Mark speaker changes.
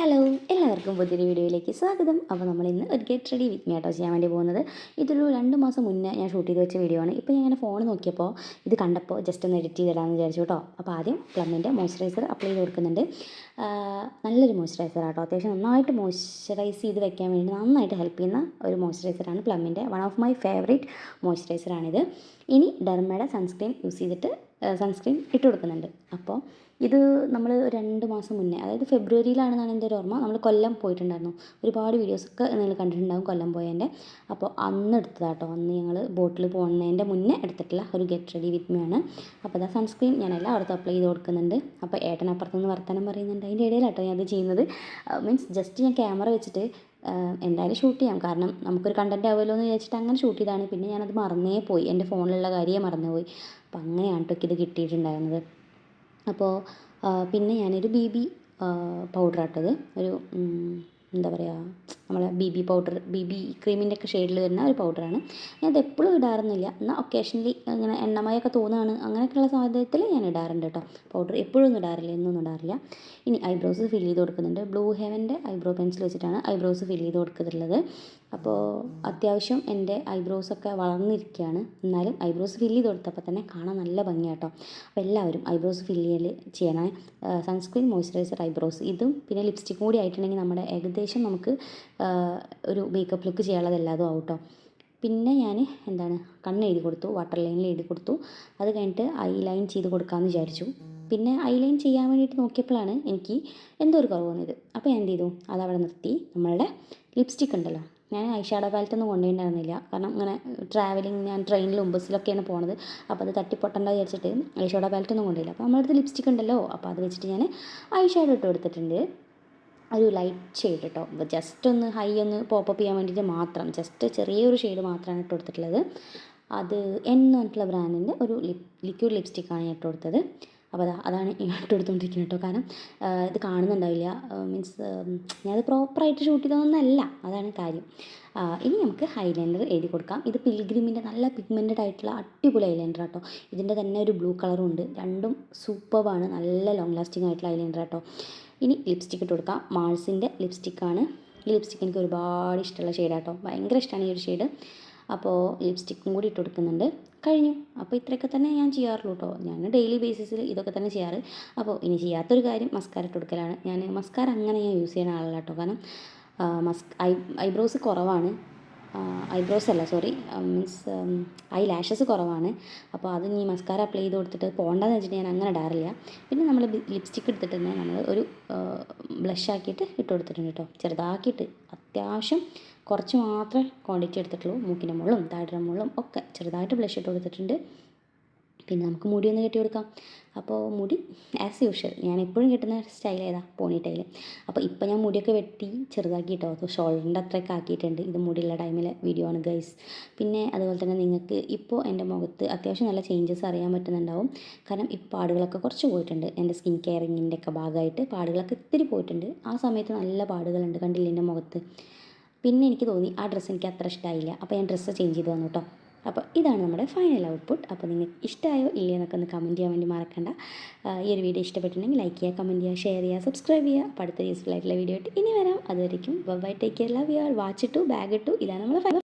Speaker 1: Hello എല്ലാവർക്കും പുതിയൊരു വീഡിയോയിലേക്ക് സ്വാഗതം. അപ്പോൾ നമ്മൾ ഇന്ന് ഒരു ഗെറ്റ് റെഡി വിത്ത് മീ ചെയ്യാൻ വേണ്ടി പോകുന്നത്. ഇതൊരു രണ്ട് മാസം മുന്നേ ഞാൻ ഷൂട്ട് ചെയ്ത് വെച്ച വീഡിയോ ആണ്. ഇപ്പോൾ ഞാൻ ഇങ്ങനെ ഫോൺ നോക്കിയപ്പോൾ ഇത് കണ്ടപ്പോൾ ജസ്റ്റ് ഒന്ന് എഡിറ്റ് ചെയ്തിടാമെന്ന് വിചാരിച്ചു കേട്ടോ. അപ്പോൾ ആദ്യം പ്ലമ്മിന്റെ മോയ്സ്ചറൈസർ അപ്ലൈ ചെയ്ത് കൊടുക്കുന്നുണ്ട്. നല്ലൊരു മോയ്സ്ചറൈസർ ആട്ടോ. അത്യാവശ്യം നന്നായിട്ട് മോയ്സ്ചറൈസ് ചെയ്ത് വെക്കാൻ വേണ്ടി നന്നായിട്ട് ഹെൽപ്പ് ചെയ്യുന്ന ഒരു മോയ്സ്ചറൈസറാണ് പ്ലമ്മിന്റെ വൺ ഓഫ് മൈ ഫേവറേറ്റ് മോയ്സ്ചറൈസറാണിത് ഇനി ഡെർമയുടെ സൺസ്ക്രീൻ യൂസ് ചെയ്തിട്ട് സൺസ്ക്രീൻ ഇട്ട് കൊടുക്കുന്നുണ്ട്. അപ്പോൾ ഇത് നമ്മൾ രണ്ട് മാസം മുന്നേ അതായത് ഫെബ്രുവരിയിലാണെന്നാണ് എന്റെ ഒരു ഓർമ്മ. നമ്മൾ കൊല്ലം പോയിട്ടുണ്ടായിരുന്നു. ഒരുപാട് വീഡിയോസൊക്കെ നിങ്ങൾ കണ്ടിട്ടുണ്ടാകും കൊല്ലം പോയതിന്റെ അപ്പോൾ അന്ന് എടുത്തതാട്ടോ. അന്ന് ഞങ്ങൾ ബോട്ടിൽ പോകുന്നതിന്റെ മുന്നേ എടുത്തിട്ടില്ല ഒരു ഗെറ്റ് റെഡി വിത്ത് മീ ആണ്. അപ്പോൾ അതാ സൺസ്ക്രീൻ. ഞാൻ എല്ലായിടത്തും അപ്ലൈ ചെയ്ത് കൊടുക്കുന്നുണ്ട്. അപ്പോൾ ഏട്ടൻ അപ്പുറത്തുനിന്ന് വർത്തമാനം പറയുന്നുണ്ട്. അതിന്റെ ഇടയിലാട്ടോ ഞാൻ അത് ചെയ്യുന്നത് മീൻസ് ജസ്റ്റ് ഞാൻ ക്യാമറ വെച്ചിട്ട് എന്തായാലും ഷൂട്ട് ചെയ്യാം. കാരണം നമുക്കൊരു കണ്ടന്റ് ആവുമല്ലോ എന്ന് വിചാരിച്ചിട്ട് അങ്ങനെ ഷൂട്ട് ചെയ്താണ് പിന്നെ ഞാനത് മറന്നേ പോയി. എന്റെ ഫോണിലുള്ള കാര്യമേ മറന്നുപോയി. അപ്പോൾ അങ്ങനെയാണ് കേട്ടോ ഇത് കിട്ടിയിട്ടുണ്ടായിരുന്നത്. അപ്പോൾ പിന്നെ ഞാനൊരു ബി ബി പൗഡർ ആട്ടത് ഒരു എന്താ പറയുക നമ്മളെ B B powder B B ക്രീമിന്റെ ഒക്കെ ഷെയ്ഡിൽ വരുന്ന ഒരു പൗഡറാണ് ഞാനത് എപ്പോഴും ഇടാറൊന്നുമില്ല. എന്നാൽ ഒക്കേഷനലി ഇങ്ങനെ എണ്ണമയൊക്കെ തോന്നുകയാണ് അങ്ങനെയൊക്കെയുള്ള സാഹചര്യത്തിൽ ഞാൻ ഇടാറുണ്ട് കേട്ടോ. പൗഡർ എപ്പോഴും ഇടാറില്ല. എന്നൊന്നും ഇടാറില്ല. ഇനി ഐബ്രോസ് ഫിൽ ചെയ്ത് കൊടുക്കുന്നുണ്ട്. ബ്ലൂ ഹെവന്റെ ഐബ്രോ പെൻസിൽ വെച്ചിട്ടാണ് ഐബ്രോസ് ഫിൽ ചെയ്ത് കൊടുക്കുന്നുള്ളത് അപ്പോൾ അത്യാവശ്യം എന്റെ ഐബ്രോസ് ഒക്കെ വളർന്നിരിക്കുകയാണ്. എന്നാലും ഐബ്രോസ് ഫില്ല് ചെയ്ത് കൊടുത്തപ്പോൾ തന്നെ കാണാൻ നല്ല ഭംഗിയാട്ടോ അപ്പോൾ എല്ലാവരും ഐബ്രോസ് ഫില്ല് ചെയ്യൽ ചെയ്യണേ. സൺസ്ക്രീൻ മോയ്സ്ചറൈസർ ഐബ്രോസ് ഇതും പിന്നെ ലിപ്സ്റ്റിക്കും കൂടി ആയിട്ടുണ്ടെങ്കിൽ നമ്മുടെ ഏകദേശം നമുക്ക് ഒരു മേക്കപ്പ് ലുക്ക് ചെയ്യാനുള്ളത് എല്ലാതും ആവും പിന്നെ ഞാൻ എന്താണ് കണ്ണ് എഴുതി കൊടുത്തു വാട്ടർ ലൈനിൽ എഴുതി കൊടുത്തു. അത് കഴിഞ്ഞിട്ട് ഐ ലൈൻ ചെയ്ത് കൊടുക്കാമെന്ന് വിചാരിച്ചു. പിന്നെ ഐ ലൈൻ ചെയ്യാൻ വേണ്ടിയിട്ട് നോക്കിയപ്പോഴാണ് എനിക്ക് എന്തോ ഒരു കുറവ് വന്നത്. അപ്പോൾ ഞാൻ എന്ത് ചെയ്തു അതവിടെ നിർത്തി. നമ്മളുടെ ലിപ്സ്റ്റിക് ഉണ്ടല്ലോ. ഞാൻ ഐ ഷാഡോ പാലറ്റൊന്നും കൊണ്ടുപോയിട്ടുണ്ടായിരുന്നില്ല. കാരണം ഇങ്ങനെ ട്രാവലിങ് ഞാൻ ട്രെയിനിലും ബസ്സിലൊക്കെയാണ് പോണത്. അപ്പോൾ അത് തട്ടിപ്പൊട്ടണ്ട വിചാരിച്ചിട്ട് ഐ ഷാഡോ പാലറ്റൊന്നും കൊണ്ടുപോയില്ല. അപ്പോൾ നമ്മളടുത്ത് ലിപ്സ്റ്റിക് ഉണ്ടല്ലോ. അപ്പോൾ അത് വെച്ചിട്ട് ഞാൻ ഐ ഷാഡോ ഇട്ട് കൊടുത്തിട്ടുണ്ട്. ഒരു ലൈറ്റ് ഷെയ്ഡ് കേട്ടോ ജസ്റ്റ് ഒന്ന് ഹൈ ഒന്ന് പോപ്പപ്പ് ചെയ്യാൻ വേണ്ടിയിട്ട് മാത്രം ജസ്റ്റ് ചെറിയൊരു ഷെയ്ഡ് മാത്രമാണ് ഇട്ട് കൊടുത്തിട്ടുള്ളത്. അത് എൻ എന്ന് പറഞ്ഞിട്ടുള്ള ബ്രാൻഡിന്റെ ഒരു ലിപ് ലിക്വിഡ് ലിപ്സ്റ്റിക്കാണ് ഞാൻ ഇട്ട് കൊടുത്തത്. അപ്പോൾ അതാ അതാണ് ഇങ്ങോട്ട് എടുത്തുകൊണ്ടിരിക്കുന്നത് കേട്ടോ. കാരണം ഇത് കാണുന്നുണ്ടാവില്ല. മീൻസ് ഞാനത് പ്രോപ്പറായിട്ട് ഷൂട്ട് ചെയ്തതൊന്നല്ല. അതാണ് കാര്യം. ഇനി നമുക്ക് ഹൈലൈനർ എഴുതി കൊടുക്കാം. ഇത് പിൽഗ്രിമിന്റെ നല്ല പിഗ്മെന്റഡ് ആയിട്ടുള്ള അടിപൊളി ഐലൈനർ കേട്ടോ ഇതിന്റെ തന്നെ ഒരു ബ്ലൂ കളറും ഉണ്ട്. രണ്ടും സൂപ്പർബാണ് നല്ല ലോങ് ലാസ്റ്റിംഗ് ആയിട്ടുള്ള ഐലൈനർ കേട്ടോ ഇനി ലിപ്സ്റ്റിക് ഇട്ട് കൊടുക്കാം. മാൾസിന്റെ ലിപ്സ്റ്റിക്കാണ് ഈ ലിപ്സ്റ്റിക്ക് എനിക്ക് ഒരുപാട് ഇഷ്ടമുള്ള ഷെയ്ഡാട്ടോ ഭയങ്കര ഇഷ്ടമാണ് ഈ ഒരു ഷെയ്ഡ് അപ്പോൾ ലിപ്സ്റ്റിക്കും കൂടി ഇട്ട് കൊടുക്കുന്നുണ്ട്. കഴിഞ്ഞു. അപ്പോൾ ഇത്രയൊക്കെ തന്നെ ഞാൻ ചെയ്യാറുള്ളൂ കേട്ടോ ഞാൻ ഡെയിലി ബേസിസിൽ ഇതൊക്കെ തന്നെ ചെയ്യാറ്. അപ്പോൾ ഇനി ചെയ്യാത്തൊരു കാര്യം മസ്കാര ഇട്ട് കൊടുക്കലാണ്. ഞാൻ മസ്കാര അങ്ങനെ ഞാൻ യൂസ് ചെയ്യുന്ന ആളല്ല കേട്ടോ കാരണം മസ് ഐ ഐബ്രോസ് കുറവാണ്. ഐബ്രോസ് അല്ല സോറി മീൻസ് ഐ ലാഷസ് കുറവാണ്. അപ്പോൾ അത് നീ മസ്കാര അപ്ലൈ ചെയ്ത് കൊടുത്തിട്ട് പോകണ്ടെന്ന് വെച്ചിട്ട് ഞാൻ അങ്ങനെ ഇടാറില്ല. പിന്നെ നമ്മൾ ലിപ്സ്റ്റിക്ക് എടുത്തിട്ട് തന്നെ നമ്മൾ ഒരു ബ്ലഷ് ആക്കിയിട്ട് ഇട്ട് കൊടുത്തിട്ടുണ്ട് കേട്ടോ. ചെറുതാക്കിയിട്ട്. അത്യാവശ്യം കുറച്ച് മാത്രമേ ക്വാണ്ടിറ്റി എടുത്തിട്ടുള്ളൂ. മൂക്കിന്റെ മുള്ളും താഴെ മുള്ളും ഒക്കെ ചെറുതായിട്ട് ബ്ലഷ് ഇട്ട് കൊടുത്തിട്ടുണ്ട്. പിന്നെ നമുക്ക് മുടി ഒന്ന് കെട്ടി കൊടുക്കാം. അപ്പോൾ മുടി ആസ് യൂഷ്വൽ ഞാൻ എപ്പോഴും കിട്ടുന്ന സ്റ്റൈൽ ഏതാ? പോണി ടൈൽ അപ്പോൾ ഇപ്പോൾ ഞാൻ മുടിയൊക്കെ വെട്ടി ചെറുതാക്കിയിട്ടോ അപ്പോൾ ഷോൾഡറിന്റെ അത്രയൊക്കെ ആക്കിയിട്ടുണ്ട്. ഇത് മുടിയുള്ള ടൈമിലെ വീഡിയോ ആണ് ഗൈസ് പിന്നെ അതുപോലെ തന്നെ നിങ്ങൾക്ക് ഇപ്പോൾ എന്റെ മുഖത്ത് അത്യാവശ്യം നല്ല ചേഞ്ചസ് അറിയാൻ പറ്റുന്നുണ്ടാവും. കാരണം ഇപ്പോൾ പാടുകളൊക്കെ കുറച്ച് പോയിട്ടുണ്ട്. എന്റെ സ്കിൻ കെയറിങ്ങിന്റെ ഒക്കെ ഭാഗമായിട്ട് പാടുകളൊക്കെ ഇത്തിരി പോയിട്ടുണ്ട്. ആ സമയത്ത് നല്ല പാടുകളുണ്ട്. കണ്ടില്ല എന്റെ മുഖത്ത്? പിന്നെ എനിക്ക് തോന്നി ആ ഡ്രസ്സ് എനിക്ക് അത്ര ഇഷ്ടമായില്ല അപ്പോൾ ഞാൻ ഡ്രസ്സ് ചേഞ്ച് ചെയ്ത് തന്നു കേട്ടോ അപ്പോൾ ഇതാണ് നമ്മുടെ ഫൈനൽ ഔട്ട്പുട്ട് അപ്പോൾ നിങ്ങൾക്ക് ഇഷ്ടമായോ ഇല്ലയോ എന്നൊക്കെ ഒന്ന് കമന്റ് ചെയ്യാൻ വേണ്ടി മറക്കണ്ട. ഈ ഒരു വീഡിയോ ഇഷ്ടപ്പെട്ടിട്ടുണ്ടെങ്കിൽ ലൈക്ക് ചെയ്യുക കമന്റ് ചെയ്യുക ഷെയർ ചെയ്യുക സബ്സ്ക്രൈബ് ചെയ്യുക. അപ്പോൾ അടുത്ത യൂസ്ഫുൾ ആയിട്ടുള്ള വീഡിയോ ആയിട്ട് ഇനി വരാം. അതുവരെയും bye take care love you all watch ഇട്ടു ബാഗ് ഇട്ടു ഇതാണ് നമ്മുടെ